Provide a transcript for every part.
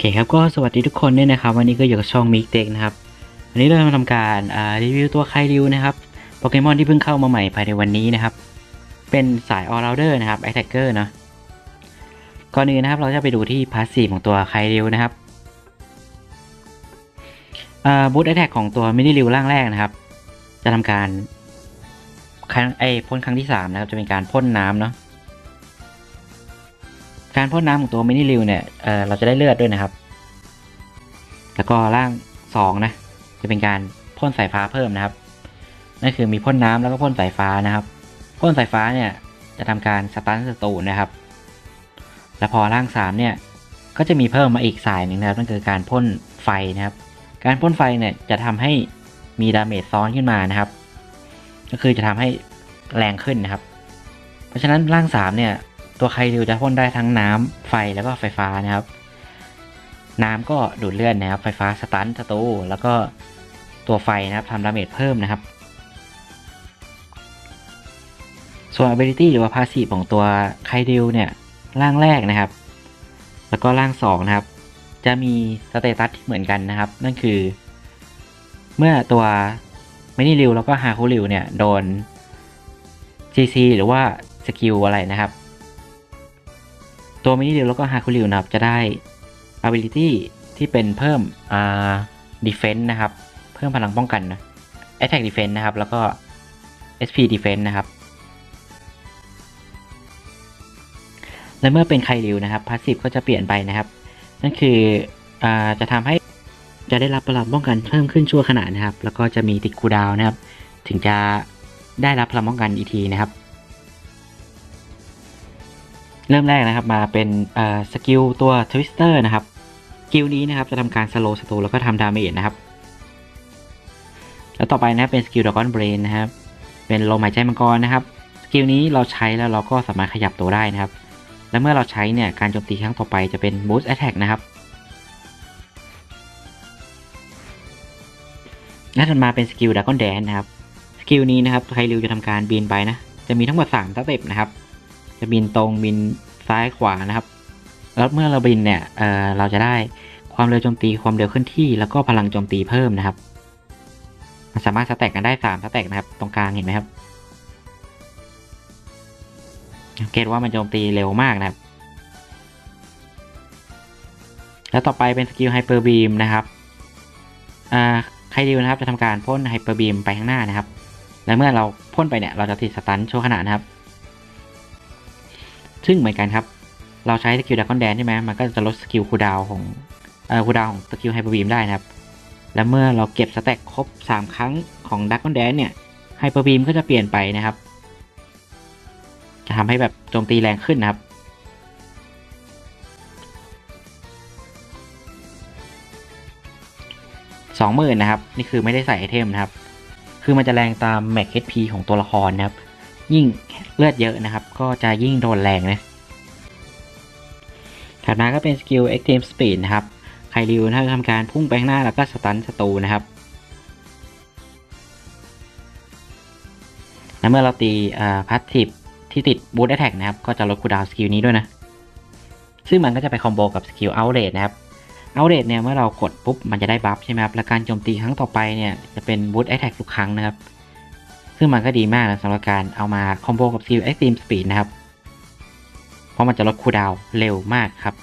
เคครับก็สวัสดีทุกคนด้วยนะครับวันนี้ก็อยู่กับช่องมิกเต็กนะครับวันนี้เราจะมาทำการรีวิวตัวไคริวนะครับโปเกมอนที่เพิ่งเข้ามาใหม่ภายในวันนี้นะครับ เป็นสายออร์เดอร์นะครับแอตแทกเกอร์เนาะก่อนอื่นนะครับเราจะไปดูที่พาสซีฟของตัวไคริวนะครับบูทแอตแทกของตัวมินิริวร่างแรกนะครับ จะทำการไอพ่นครั้งที่สามนะครับจะเป็นการพ่นน้ำเนาะ การพ่นน้ำของตัวมินิริวเนี่ยเอ่อเราจะได้เลือดด้วยนะครับ แล้วก็ร่างสองนะจะเป็นการพ่นสายฟ้าเพิ่มนะครับ นั่นคือมีพ่นน้ำแล้วก็พ่นสายฟ้านะครับ พ่นสายฟ้าเนี่ยจะทำการสตันศัตรูนะครับ แล้วพอร่างสามเนี่ยก็จะมีเพิ่มมาอีกสายหนึ่งนะครับนั่นคือการพ่นไฟนะครับ การพ่นไฟเนี่ยจะทำให้มีดาเมจซ้อนขึ้นมานะครับ ก็คือจะทำให้แรงขึ้นนะครับ เพราะฉะนั้นร่างสามเนี่ย ตัวไคริวจะพ่นได้ทั้งน้ำไฟแล้วก็ไฟฟ้านะครับ น้ำก็ดูดเลือดนะครับ ไฟฟ้าสตันศัตรูแล้วก็ตัวไฟนะครับทำดาเมจเพิ่มนะครับ ส่วน ability หรือว่า passive ของตัวไคริวเนี่ยร่างแรกนะครับ แล้วก็ร่างสองนะครับ จะมีสเตตัสที่เหมือนกันนะครับ นั่นคือ เมื่อตัวมินิริวแล้วก็ฮาคุริวเนี่ยโดน CC หรือว่าสกิลอะไรนะครับ ตัวมินิริวแล้วก็ฮาคุริวนะครับ จะได้ ability ที่เป็นเพิ่มอ่า defense นะครับ เพิ่มพลังป้องกันนะ attack defense นะครับ แล้วก็ SP defense นะครับ และเมื่อเป็นไคริวนะครับ passive ก็จะเปลี่ยนไปนะครับ นั่นคืออ่าจะทำให้จะได้รับพลังป้องกันเพิ่มขึ้นชั่วขณะนะครับ แล้วก็จะมีติดคูดาวนะครับ ถึงจะได้รับพลังป้องกันอีกทีนะครับ เริ่มแรกนะครับมาเป็นสกิลตัวทวิสเตอร์นะครับสกิลนี้นะครับจะทำการสโลว์ศัตรูแล้วก็ทำดาเมจนะครับ แล้วต่อไปนะเป็นสกิลด r กอนเบรนนะครับ เป็นลมหายใจมังกรนะครับสกิลนี้เราใช้แล้วเราก็สามารถขยับตัวได้นะครับ และเมื่อเราใช้เนี่ยการโจมตีครั้งต่อไปจะเป็น Boost Attack นะครับและถัดมาเป็นสกิลด r กอนแดนนะครับสกิลนี้นะครับใครริวจะทำการบินไปนะจะมีทั้งหมด3สเต็ปนะครับ จะบินตรงบินซ้ายขวานะครับ แล้วเมื่อเราบินเนี่ยเเราจะได้ความเร็วโจมตีความเร็วเคลื่อนที่ แล้วก็พลังโจมตีเพิ่มนะครับ มันสามารถสแต็กกันได้3สแต็กนะครับ ตรงกลางเห็นไหมครับสังเกตว่ามันโจมตีเร็วมากนะครับ แล้วต่อไปเป็นสกิลไฮเปอร์บีมนะครับใครดิวนะครับจะทำการพ่นไฮเปอร์บีมไปข้างหน้านะครับ และเมื่อเราพ่นไปเนี่ยเราจะติดสตันชั่วขณะนะครับ ซึ่งเหมือนกันครับ เราใช้สกิลดักคอนแดนใช่ไหมมันก็จะลดสกิลคูดาวของเอ่อคูดาวของสกิลไฮเปอร์บีมได้นะครับ และเมื่อเราเก็บสแต็กครบ 3 ครั้งของดักคอนแดนเนี่ยไฮเปอร์บีมก็จะเปลี่ยนไปนะครับ จะทำให้แบบโจมตีแรงขึ้นนะครับสองหมื่นนะครับ นี่คือไม่ได้ใส่ไอเทมนะครับ คือมันจะแรงตามแม็ก HP ของตัวละครนะครับ ยิ่งเลือดเยอะนะครับ ก็จะยิ่งโดนแรงนะถัดมาก็เป็นสกิล Extreme Speed นะครับไคริวนะครับทำการพุ่งไปข้างหน้าแล้วก็สตันศัตรูนะครับและเมื่อเราตีพาสซีฟที่ติดบู t แ t แทกนะครับ ก็จะลดคูดาวสกิลนี้ด้วยนะ ซึ่งมันก็จะไปคอมโบกับสกิลเอาเ a ดนะครับเอาเ a ดเนี่ยเมื่อเรากดปุ๊บมันจะได้บัฟใช่ไหมครับ และการโจมตีครั้งต่อไปเนี่ยจะเป็นบู t แ t แทกทุกครั้งนะครับ ซึ่งมันก็ดีมากนะสำหรับการเอามาคอมโบกับซิลเอ็กซ์ตรีมสปีดนะครับ เพราะมันจะลดคูลดาวเร็วมากครับ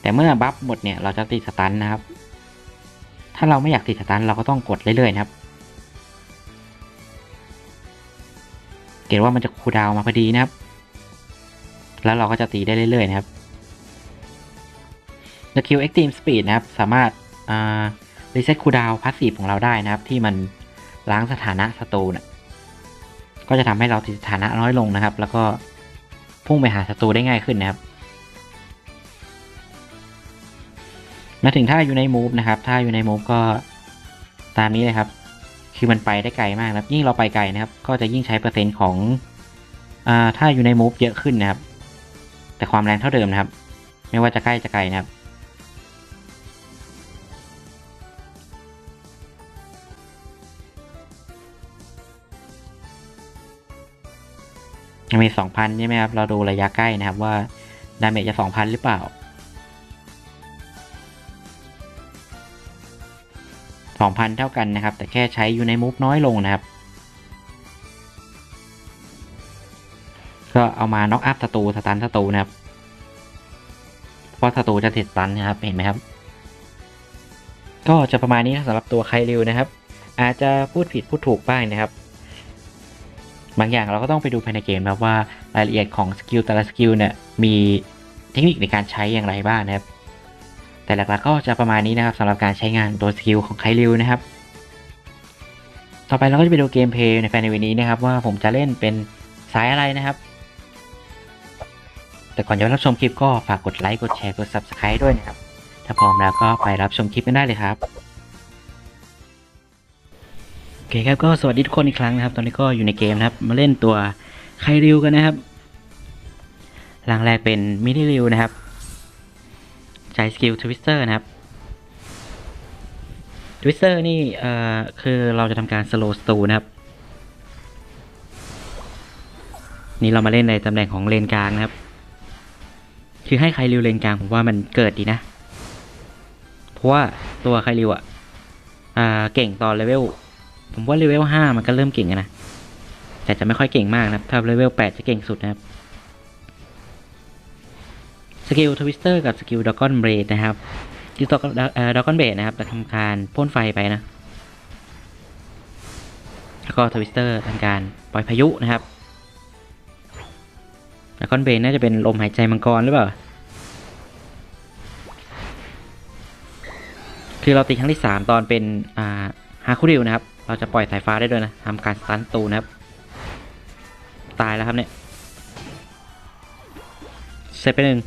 แต่เมื่อบัฟหมดเนี่ยเราจะติดสตันนะครับ ถ้าเราไม่อยากติดสตันเราก็ต้องกดเรื่อยๆนะครับ เกตว่ามันจะคูลดาวมาพอดีนะครับ แล้วเราก็จะตีได้เรื่อยๆนะครับสกิลเอ็กซ์ตรีมสปีดนะครับ สามารถรีเซ็ตคูลดาวพาสซีฟของเราได้นะครับ ที่มัน ล้างสถานะศัตรูเนี่ยก็จะทำให้เราติดสถานะน้อยลงนะครับ แล้วก็พุ่งไปหาศัตรูได้ง่ายขึ้นนะครับ มาถึงถ้าอยู่ในมูฟนะครับถ้าอยู่ในมูฟก็ตามนี้เลยครับ คือมันไปได้ไกลมากนะครับ ยิ่งเราไปไกลนะครับ ก็จะยิ่งใช้เปอร์เซ็นต์ของอ่าถ้าอยู่ในมูฟเยอะขึ้นนะครับ แต่ความแรงเท่าเดิมนะครับ ไม่ว่าจะใกล้จะไกลนะครับ ดาเมีสองพันใช่ไหมครับ เราดูระยะใกล้นะครับว่าดาเมจจะสองพันหรือเปล่าสองพันเท่ากันนะครับ แต่แค่ใช้อยู่ในมูฟน้อยลงนะครับ ก็เอามาน็อกอัพศัตรูสตันศัตรูนะครับเพราะศัตรูจะติดตันนะครับเห็นไหมครับ ก็จะประมาณนี้สำหรับตัวไคริวนะครับ อาจจะพูดผิดพูดถูกบ้างนะครับ บางอย่างเราก็ต้องไปดูภายในเกมนะครับว่ารายละเอียดของสกิลแต่ละสกิลเนี่ยมีเทคนิคในการใช้อย่างไรบ้างนะครับ แต่หลักๆก็จะประมาณนี้นะครับสำหรับการใช้งานตัวสกิลของไคริวนะครับ ต่อไปเราก็จะไปดูเกมเพลย์ในแฟนในวันนี้นะครับ ว่าผมจะเล่นเป็นสายอะไรนะครับ แต่ก่อนจะรับชมคลิปก็ฝากกดไลค์กดแชร์กด Subscribe ด้วยนะครับ ถ้าพร้อมแล้วก็ไปรับชมคลิปกันได้เลยครับ เคครับก็สวัสดีทุกคนอีกครั้งนะครับ ตอนนี้ก็อยู่ในเกมนะครับ มาเล่นตัวไคริวกันนะครับหลังแรกเป็นมินิริวนะครับ ใช้สกิลทวิสเตอร์นะครับทวิสเตอร์นี่เอ่อคือเราจะทำการสโลว์สตูนะครับ นี่เรามาเล่นในตำแหน่งของเลนกลางนะครับ คือให้ใครริวเลนกลางผมว่ามันเกิดดีนะ เพราะว่าตัวใครริวอะอ่าเก่งตอนเลเวล ผมว่าเลเวลห้ามันก็เริ่มเก่งนะ แต่จะไม่ค่อยเก่งมากนะครับ ถ้าเลเวลแปดจะเก่งสุดนะครับ สกิลทวิสเตอร์กับสกิลดอกอนเบรดนะครับสกิลดอกอนเบรดนะครับจะทำการพ่นไฟไปนะ แล้วก็ทวิสเตอร์ทำการปล่อยพายุนะครับดอกอนเบรดน่าจะเป็นลมหายใจมังกรหรือเปล่า คือเราตีครั้งที่ 3 ตอนเป็น อ่า ฮาคุริวนะครับ เราจะปล่อยสายฟ้าได้ด้วยนะทำการสตันตูนะครับ ตายแล้วครับเนี่ยเสร็จไปหนึ่ง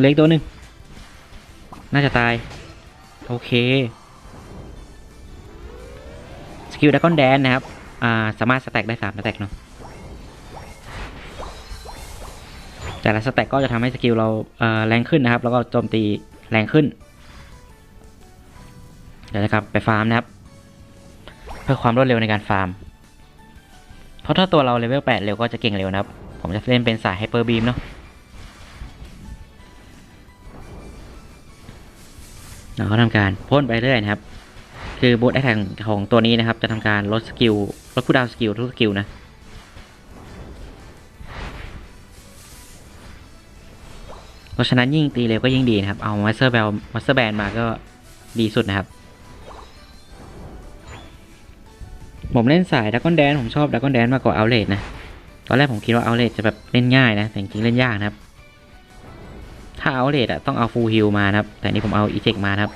เล็กตัวหนึ่งน่าจะตาย โอเค สกิลดักกอนแดนนะครับ อ่า สามารถสแต็กได้สามสแต็กเนาะแต่ละสแต็กก็จะทำให้สกิลเราเอ่อแรงขึ้นนะครับ แล้วก็โจมตีแรงขึ้น เดี๋ยวนะครับ ไปฟาร์มนะครับ เพื่อความรวดเร็วในการฟาร์ม เพราะถ้าตัวเราเลเวล8เร็วก็จะเก่งเร็วนะครับ ผมจะเล่นเป็นสายไฮเปอร์บีมเนาะเราก็ทำการพ่นไปเรื่อยนะครับ คือบูทแอทแทกของตัวนี้นะครับ จะทำการลดสกิลลดคูดาวสกิลทุกสกิลนะเพราะฉะนั้นยิ่งตีเร็วก็ยิ่งดีนะครับ เอามาสเตอร์แบลมาสเตอร์แบนมาก็ดีสุดนะครับ ผมเล่นสายดักกอนแดนผมชอบดักกอนแดนมากกว่าเอาเลดนะ ตอนแรกผมคิดว่าเอาเลดจะแบบเล่นง่ายนะ แต่จริงเล่นยากนะครับ ถ้าเอาเลดอะต้องเอาฟูลฮิลมานะครับ แต่นี่ผมเอาอีเจกมานะครับ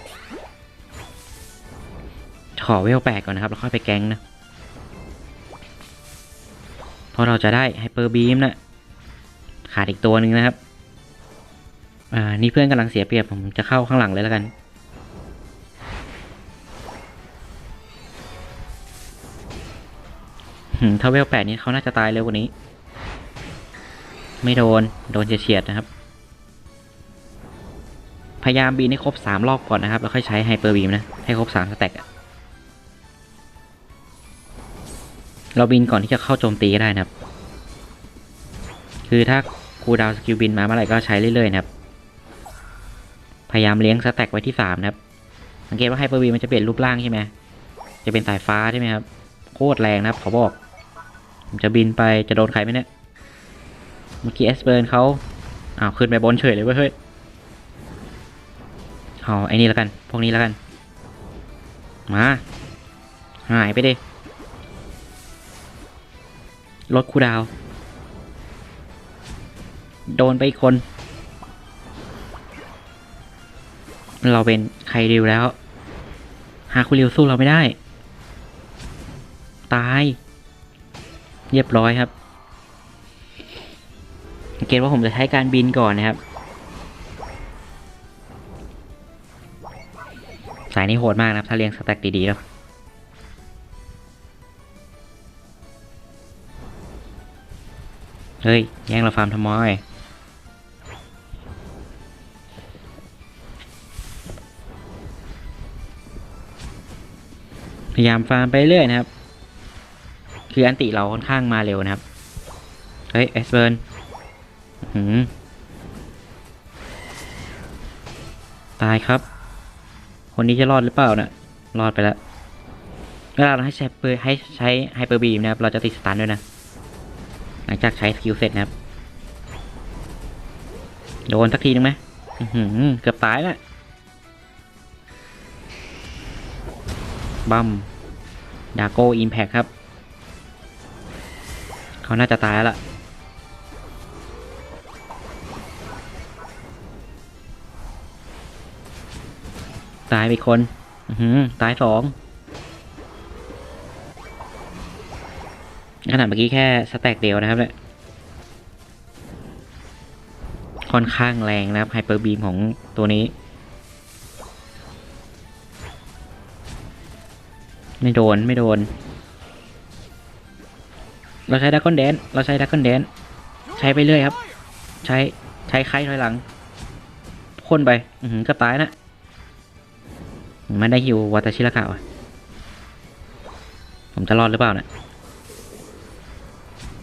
ขอเวลแปดก่อนนะครับ แล้วค่อยไปแก๊งนะพราะเราจะได้ไฮเปอร์บีมนะ ขาดอีกตัวหนึ่งนะครับ อ่า นี่เพื่อนกำลังเสียเปรียบผมจะเข้าข้างหลังเลยแล้วกัน ถ้าเวลแปดนี้เขาน่าจะตายเร็วกว่านี้ ไม่โดน โดนเฉียดนะครับ พยายามบีนให้ครบสามรอบก่อนนะครับ แล้วค่อยใช้ไฮเปอร์บีมนะ ให้ครบสามสแต็กเราบินก่อนที่จะเข้าโจมตีก็ได้นะครับ คือถ้าคูดาวสกิลบินมาเมื่อไหร่ก็ใช้เรื่อยๆนะครับ พยายามเลี้ยงสแต็กไว้ที่สามนะครับ สังเกตว่าไฮเปอร์บีมมันจะเปลี่ยนรูปร่างใช่ไหมจะเป็นสายฟ้าใช่ไหมครับ โคตรแรงนะครับเขาบอก ผมจะบินไปจะโดนใครไหมเนี่ย เมื่อกี้เอสเบิร์นเขาอ้าวขึ้นไปบนเฉยเลยเว้ยเฮ้ยเอาไอ้นี่แล้วกัน พวกนี้แล้วกัน มา หายไปดิลดคูลดาว โดนไปอีกคน เราเป็นใครริวแล้ว หาคูริวสู้เราไม่ได้ ตาย เรียบร้อยครับสังเกตว่าผมจะใช้การบินก่อนนะครับ สายนี้โหดมากนะครับ ถ้าเรียงสแต็กดีๆแล้วเฮ้ย แย่งเราฟาร์มทำไมพยายามฟาร์มไปเรื่อยนะครับ คืออันติเราค่อนข้างมาเร็วนะครับ เฮ้ยเอสเบิร์นหืมตายครับ คนนี้จะรอดหรือเปล่านะ่ะ รอดไปแล้วเวลาเราให้ใช้เปอร์ให้ใช้ไฮเปอร์บีมนะครับ เราจะติดสตันด้วยนะ หลังจากใช้สกิลเสร็จนะครับ โดนสักทีนึงไหมหือเกือบตายแล้วบัมดาโกอิมแพคครับ เขาน่าจะตายแล้วล่ะตายไปคนอืตายสองขนาดเมื่อกี้แค่สแต็กเดียวนะครับเนี่ย ค่อนข้างแรงนะครับไฮเปอร์บีมของตัวนี้ ไม่โดน ไม่โดน เราใช้ดักคอนแดนเราใช้ดักคอนแดนใช้ไปเรื่อยครับ ใช้ใช้ไข่ถอยหลังพ่นไป อือก็ตายนะมันได้ฮิววัตชิระกะวะผมจะรอดหรือเปล่านะี่ย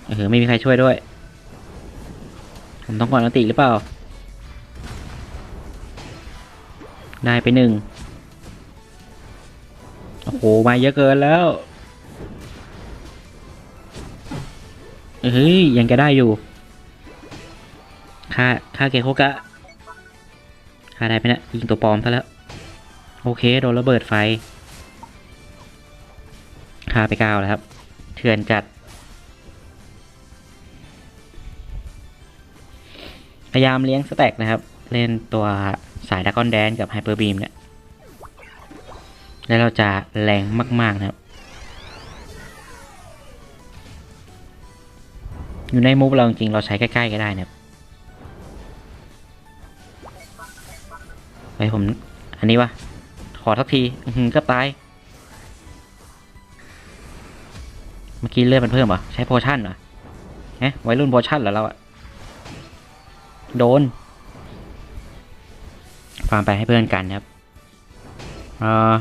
เออไม่มีใครช่วยด้วย ผมต้องก่อนอันติหรือเปล่า ได้ไปหนึ่งโอ้โห มาเยอะเกินแล้ว เฮ้ยยังจะได้อยู่ค่าค่าเกโคกะค่าได้ไปนะยิงตัวปลอมซะแล้ว โอเคโดนระเบิดไฟค่าไปเก้าแล้วครับ เถื่อนจัดพยายามเลี้ยงสแต็กนะครับ เล่นตัวสายดากอนแดนกับไฮเปอร์บีมเนี่ย แล้วเราจะแรงมาก ๆ นะครับ อยู่ในมูฟเราจริงเราใช้ใกล้ๆก็ได้นะครับไปผม อันนี้วะขอทักที อือก็ตาย เมื่อกี้เลือดมันเพิ่มเหรอ ใช้โพชั่นเหรอเอ๊ะไวรุ่นโพชั่นเหรอเราอะโดนฟาร์มไปให้เพื่อนกันครับ เอ่อ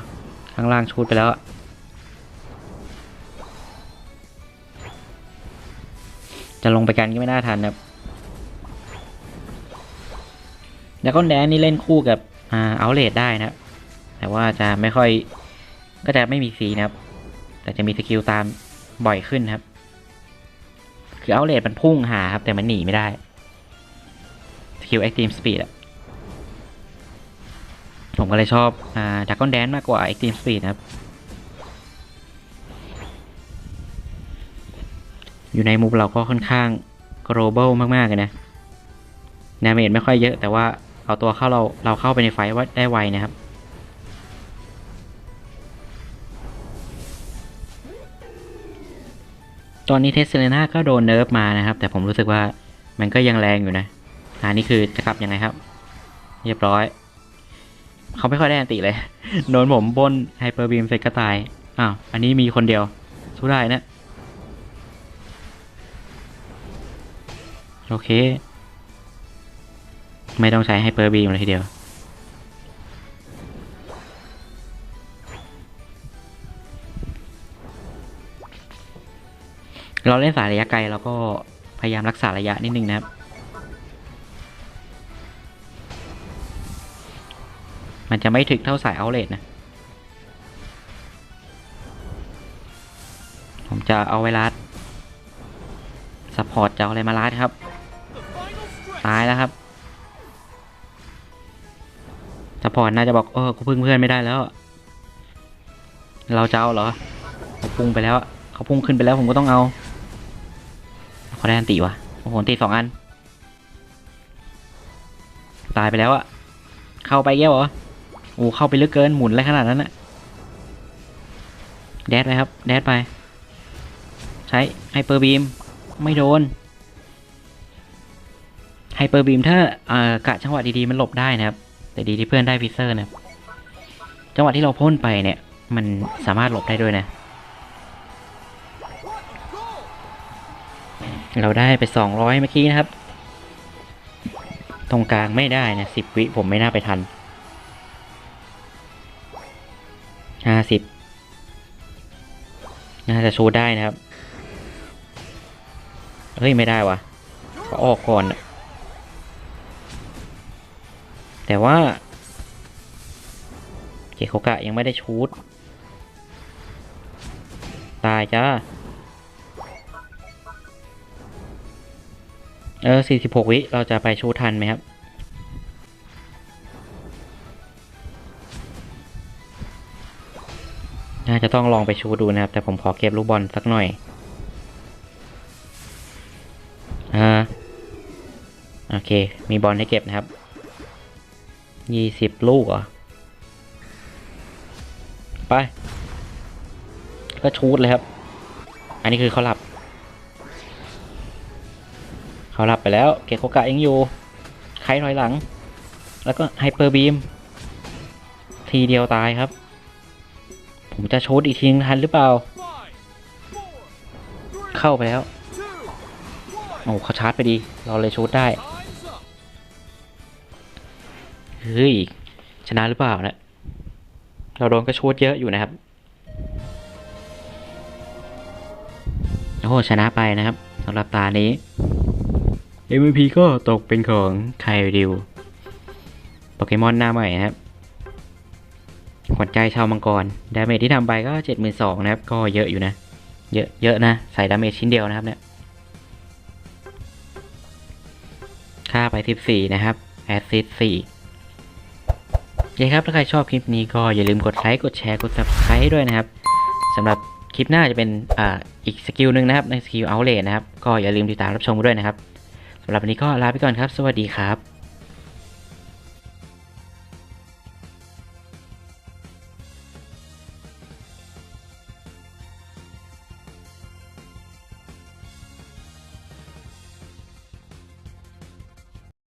ข้างล่างชูดไปแล้ว จะลงไปกันก็ไม่น่าทันครับแล้วก็แดนนี่เล่นคู่กับอ่าเอาเลดได้นะแต่ว่าจะไม่ค่อยก็จะไม่มีสีนะครับ แต่จะมีสกิลตามบ่อยขึ้นครับ คือเอาเลดมันพุ่งหาครับ แต่มันหนีไม่ได้สกิล Extreme Speed อะผมก็เลยชอบอ่าดักกอนแดนมากกว่า Extreme Speed นะครับ อยู่ในมุมเราก็ค่อนข้าง global มากๆเลยนะดาเมจไม่ค่อยเยอะแต่ว่าเอาตัวเข้าเราเราเข้าไปในไฟว่าได้ไวนะครับ ตอนนี้เทสเซเลนาก็โดนเนิร์ฟมานะครับ แต่ผมรู้สึกว่ามันก็ยังแรงอยู่นะอันนี้คือจะกลับยังไงครับ เรียบร้อย เขาไม่ค่อยได้อันติเลย โดนผมบนไฮเปอร์บีมเสร็จก็ตาย อ้าว อันนี้มีคนเดียวสู้ได้นะ โอเค ไม่ต้องใช้ไฮเปอร์บีมเลยทีเดียว เราเล่นสายระยะไกลเราก็พยายามรักษาระยะนิดนึงนะครับ มันจะไม่ถึกเท่าสายเอาเลทนะ ผมจะเอาไวรัสซัพพอร์ตจะเอาอะไรมาลัดครับ ตายแล้วครับซัพพอร์ตน่าจะบอกเออกูพึ่งเพื่อนไม่ได้แล้ว เราจะเอาเหรอเขาพุ่งไปแล้วเขาพุ่งขึ้นไปแล้วผมก็ต้องเอาเขาได้อันตีวะโอ้โหตีสองอัน ตายไปแล้วอะเข้าไปแย่เหรอโอ้เข้าไปลึกเกินหมุนอะไรขนาดนั้นอะแดดไปครับ แดดไป ใช้ไฮเปอร์บีม ไม่โดน เปอร์บีมถ้าเอ่อกะจังหวะดีๆมันหลบได้นะครับ แต่ดีที่เพื่อนได้ฟิเซอร์นะจังหวะที่เราพ่นไปเนี่ย มันสามารถหลบได้ด้วยนะ เราได้ไปสองร้อยเมื่อกี้นะครับ ตรงกลางไม่ได้นะสิบวิผมไม่น่าไปทันห้าสิบน่าจะชูได้นะครับ เฮ้ย ไม่ได้วะก็ออกก่อนอะ แต่ว่าเคโคกะยังไม่ได้ชูดตายจ้า เออสี่สิบหกวิ เราจะไปชูทันไหมครับ น่าจะต้องลองไปชูดูนะครับ แต่ผมขอเก็บลูกบอลสักหน่อย อ่า โอเค มีบอลให้เก็บนะครับ ยี่สิบลูกเหรอ ไป ก็ชูดเลยครับ อันนี้คือเขาหลับ เขาหลับไปแล้ว เกโคกะยังอยู่ใครถอยหลัง แล้วก็ไฮเปอร์บีม ทีเดียวตายครับ ผมจะชูดอีกทีนึงทันหรือเปล่า เข้าไปแล้ว โอ้เขาชาร์จไปดี เราเลยชูดได้ เฮ้ย ชนะหรือเปล่านะ เราโดนก็ชูดเยอะอยู่นะครับ โอ้ ชนะไปนะครับสำหรับตานี้ MVP ก็ตกเป็นของไคริวโปเกมอนหน้าใหม่นะครับขวัญใจชาวมังกร ดาเมจที่ทำไปก็เจ็ดหมื่นสองนะครับ ก็เยอะอยู่นะ เยอะเยอะนะ ใส่ดาเมจชิ้นเดียวนะครับเนี่ย ค่าไปสิบสี่นะครับ แอสซิสสี่ ยังครับถ้าใครชอบคลิปนี้ก็อย่าลืมกดไลค์กดแชร์กด subscribe ด้วยนะครับสำหรับคลิปหน้าจะเป็นอ่าอีกสกิลหนึ่งนะครับในสกิลเอาเลนะครับก็อย่าลืมติดตามรับชมด้วยนะครับสำหรับวันนี้ก็ลาไปก่อนครับ สวัสดีครับ